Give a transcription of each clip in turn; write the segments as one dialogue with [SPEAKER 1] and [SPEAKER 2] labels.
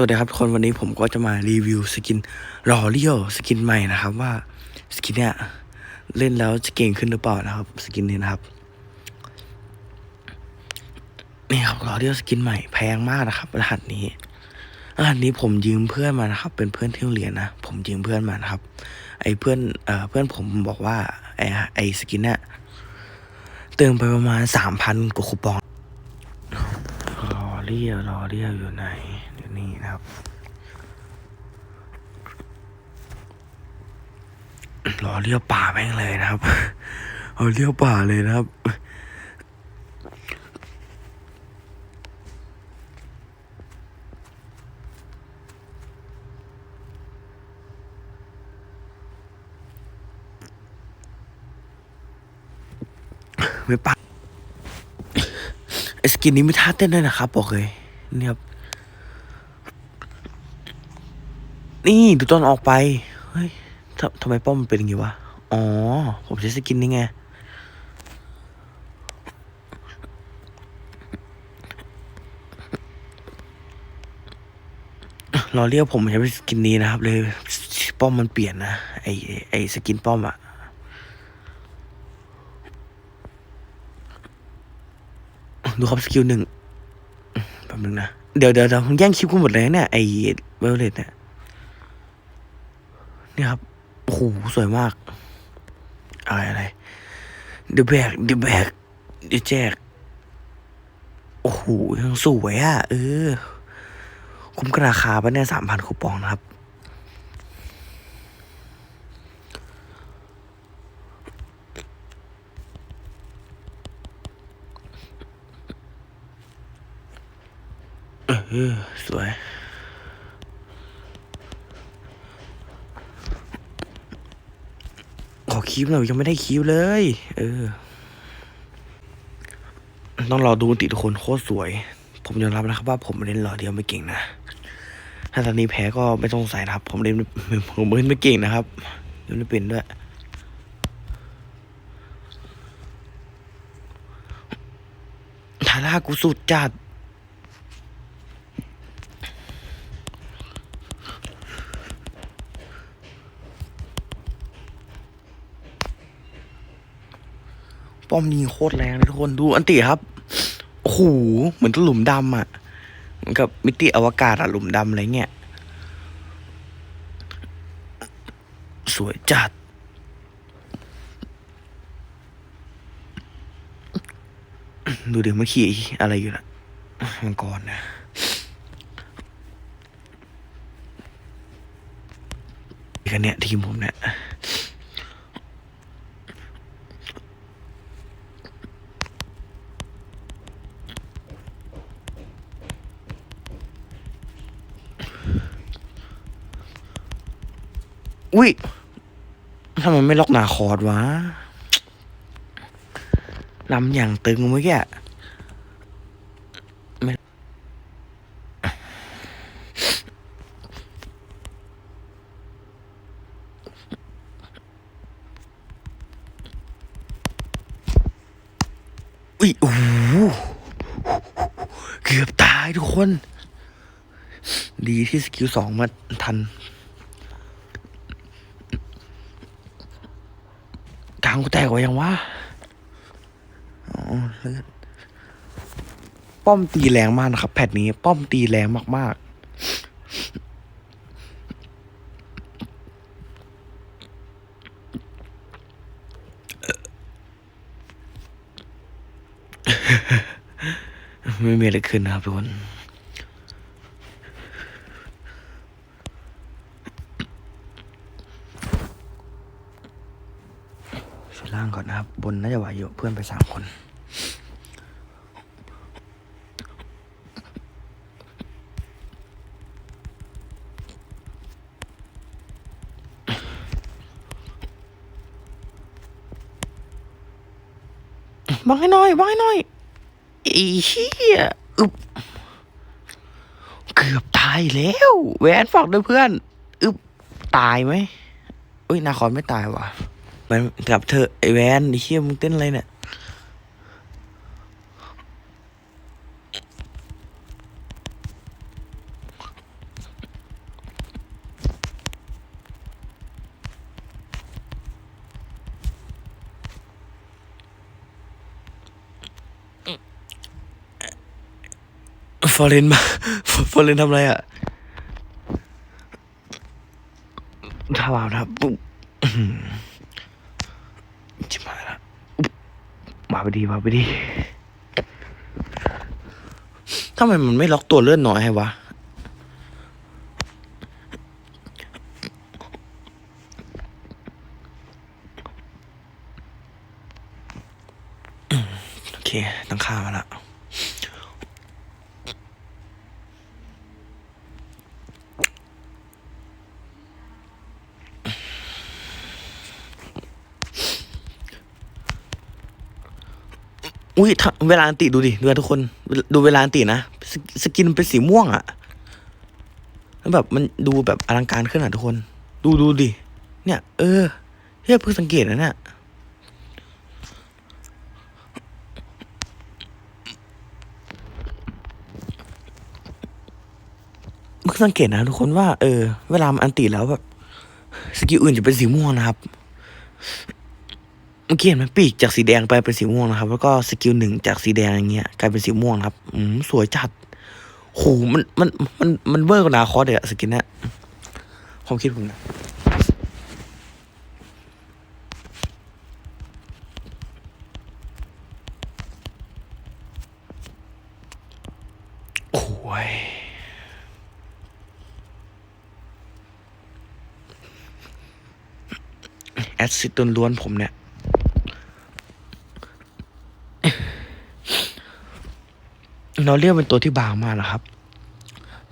[SPEAKER 1] สวัสดีครับทุกคนวันนี้ผมก็จะมารีวิวสกินรอเรียวสกินใหม่นะครับว่าสกินเนี้ยเล่นแล้วจะเก่งขึ้นหรือเปล่านะครับสกินนี้นะครับนี่ครับรอเรียวสกินใหม่แพงมากนะครับรหัสนี้รหัสนี้ผมยืมเพื่อนมานะครับ เป็นเพื่อนที่โรงเรียนนะผมยืมเพื่อนมานะครับ ไอ้เพื่อนเอ่อเพื่อนผมบอกว่าไอ้ไอ้สกินเนี้ยเติมไปประมาณสามพันกว่าคูปองรอเรียวรอเรียวอยู่ไหน เดี๋ยวนี้นะครับ รอเรียวป่าแม่งเลยนะครับ เอาเรียวป่าเลยนะครับไม่ป่าไอสกินนี้มีท่าเต้นด้วยนะครับบอกเลยเนี่ยครับ นี่ดูตอนออกไป เฮ้ยทำทำไมป้อมมันเป็นอย่างงี้วะ อ๋อ ผมใช้สกินนี้ไง รอเรียกผมใช้สกินนี้นะครับ เลยป้อมมันเปลี่ยนนะ ไอไอสกินป้อมอะดูครับสกิลหนึ่งแป๊บนึงนะ เดี๋ยวเดี๋ยวเดี๋ยวแย่งคิวกูหมดเลยนะเนี่ยไอเวลเลตเนี่ย นี่ครับโอ้โหสวยมาก อะไรอะไรเดี๋ยวแบกเดี๋ยวแบกเดี๋ยวแจกโอ้โหยังสวยอะ เออ คุ้มกราคาปะเนี่ยสามพันคูปองนะครับ เออ สวย ข อคีบหน่อยยังไม่ได้คีบเลย เออ ต้องรอดูติทุกคนโคตรสวย ผมยอมรับนะครับว่าผมเล่นหล่อเดียวไม่เก่งนะถ้าตอนนี้แพ้ก็ไม่ต้องใส่นะครับ ผมเล่นผมเล่นไม่เก่งนะครับเล่นไม่เป็นด้วยทาร่ากูสุดจัด ป้อมยิงโคตรแรงเลยทุกคนดูอันติครับโอ้โหเหมือนหลุมดำอะเหมือนกับมิติอวกาศอะหลุมดำอะไรเงี้ยสวยจัดดูเดี๋ยวมันขี่อะไรอยู่นะมังกรนะกันเนี่ยทีมผมเนี่ย อุ้ยทำไมไม่ล็อกหนาคอร์ดวะลำอย่างตึงเมื่อกี้อะไม่อุ้ยโอ้โหเกือบตายทุกคน ดีที่สกิลสองมาทัน กลางกูแตกกว่ายังวะอ๋อเลือดป้อมตีแรงมากนะครับ แพทนี้ ป้อมตีแรงมาก ๆไม่มีอะไรขึ้นนะครับทุกคน ช่วยล่างก่อนนะครั บนน่าจะไหวอยู่เพื่อนไปสามคนบังให้หน่อยบังให้หน่อยอีเหี้ยอึบเกือบตายแล้วแหวนฝากด้วยเพื่อน อึบตายไหมอุ้ยนาคอนไม่ตายว่ะ มันกลับเธอไอแวนไอเชี่ยมึงเต้นอะไรเนี่ยฟอร์เรนมาฟอร์เรนทำอะไรอะถ้าเราครัปุ๊บาไปดีมาไปดีทำไมมันไม่ล็อกตัวเลื่อนน้อยให้วะ โอเค ตั้งค่ามาละ ยถ้าเวลาอันติดูดิดูทุกคน ดูเวลาอันตินะสกสกินเป็นสีม่วงอะแล้วแบบมันดูแบบอลังการขึ้นอะทุกคน ดูดูดิเนี่ย เออเฮียเพิ่งสังเกตนะเนี่ยเพิ่งสังเกตนะทุกคนว่า เออ เวลามันอันติแล้วแบบสกิลอื่นจะเป็นสีม่วงนะครับ เมื่อกี้เห็นไหมปีกจากสีแดงไปเป็นสีม่วงนะครับ แล้วก็สกิลหนึ่งจากสีแดงอย่างเงี้ยกลายเป็นสีม่วงครับ อืมสวยจัดโหมันมันมันมันเวอร์กว่านาคอสเลยอะสกินเนี้ยความคิดผมนะโอ้ยแอดซิดล้วนผมเนี่ย เราเรียกเป็นตัวที่บางมากนะครับ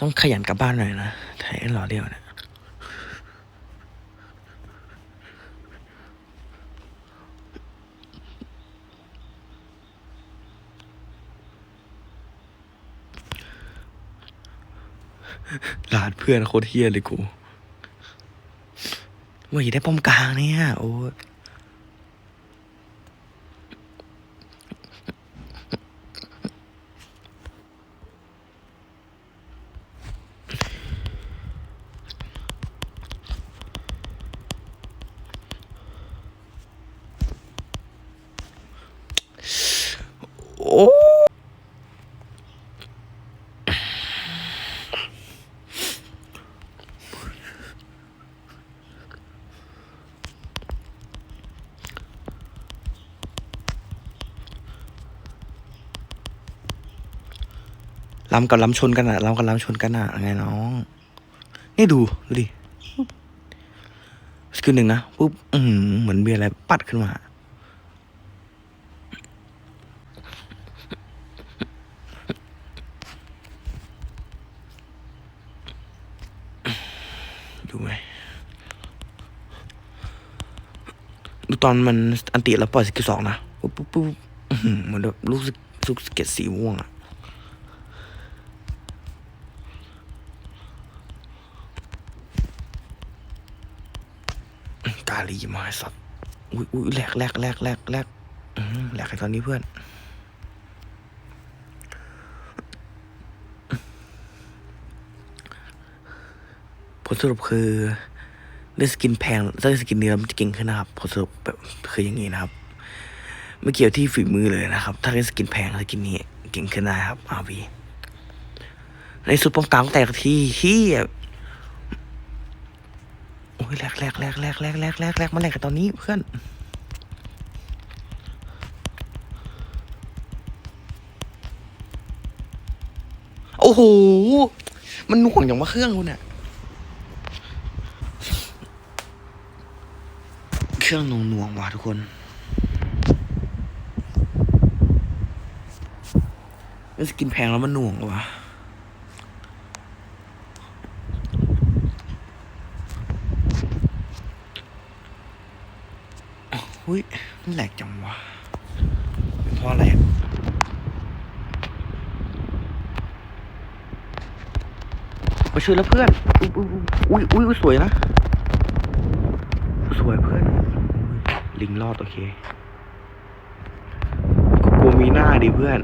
[SPEAKER 1] ต้องขยันกลับบ้านหน่อยนะไทยเราเรียกเนี่ยหลานเพื่อนโคตรเฮี้ยเลยกูว่าอย่าได้ป้อมกลางเนี่ย โอ้ โอ้ลำกับลำชนกันอะลำกับลำชนกันอะไงน้อง นี่ดูดูดิสกิลหนึ่งนะปุ๊บเหมือนมีอะไรปัดขึ้นมา ดูไหมดู ตอนมันอันติแล้วปล่อยสกิลสองนะปุ๊บปุ๊บปุ๊บเหมือนแบบลูกสลูกสเก็ตสีม่วงอะกาลีมาสัตว์อุ้ยอุ้ยแหลกแหลกแหลกแหลกแหลกแหลกไอ้ตอนนี้เพื่อนผลสรุปคือ ได้สกินแพงได้สกินเนื้อมันจะเก่งขึ้นนะครับผลสรุปแบบคืออย่างนี้นะครับ ไม่เกี่ยวที่ฝีมือเลยนะครับ ถ้าได้สกินแพงสกินนี้เก่งขึ้นได้ครับอาวีในสุดป้องกันแตกที่ที่โอ้ยแรกแรกแรกแรกแรกแรกแรกแรกมาแรกกันตอนนี้เพื่อนโอ้โห มันหน่วงอย่างว่าเครื่องคุณเนี่ เครื่องหน่วงหน่วงว่ะทุกคนเอ้ยสกินแพงแล้วมันหน่วงว่ะหุ้ยมันแหลกจังวะเป็นเพราะอะไรอะมาช่วยแล้วเพื่อน อุ้ยอุ้ยอุ้ยอุ้ยสวยนะ สวยเพื่อน ลิงรอดโอเคกูกูมีหน้าดิเพื่อน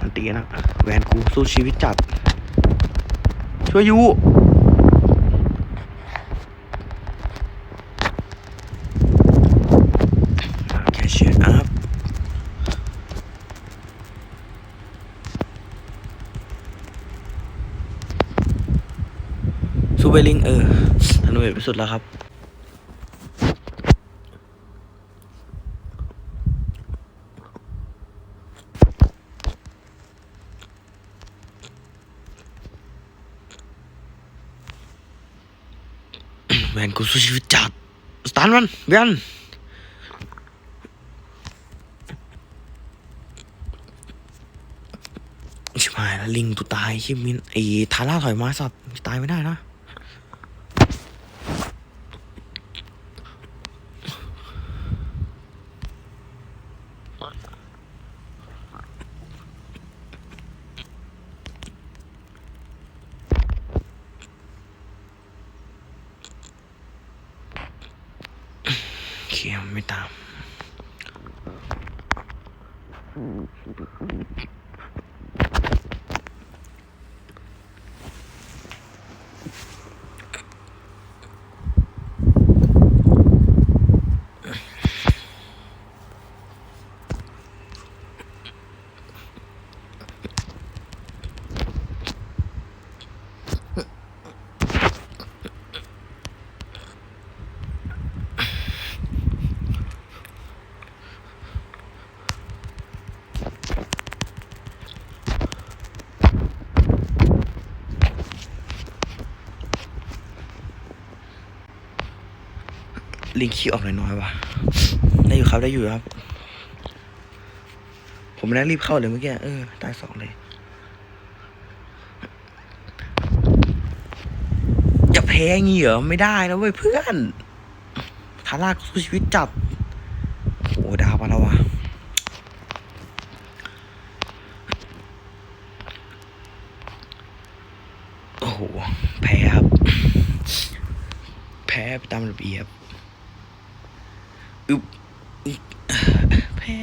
[SPEAKER 1] อันตีนะแวนกูสู้ชีวิตจัด ช่วยยูโอเคเชียร์อัพ ทู เบลิงเออธนูเวทไปสุดแล้วครับ แมนกูสู้ชีวิตจัดสตาร์มันเบียนชิบหายแล้วลิงตัวตายชิมินไอ้ทาร่าถอยมาสัตว์ตายไม่ได้นะ Mm-hmm. ลิงขี้ออกน้อยๆว่ะได้อยู่ครับได้อยู่ครับ ผมไม่ได้รีบเข้าเลยเมื่อกี้เออตายสองเลยอย่าแพ้งี้เหรอไม่ได้นะเว้ยเพื่อนทาร่าก็สู้ชีวิตจับโอ้ดาวมาแล้วว่ะโอ้โหแพ้ครับแพ้ไปตามระเบียบ อึบอีกแพ้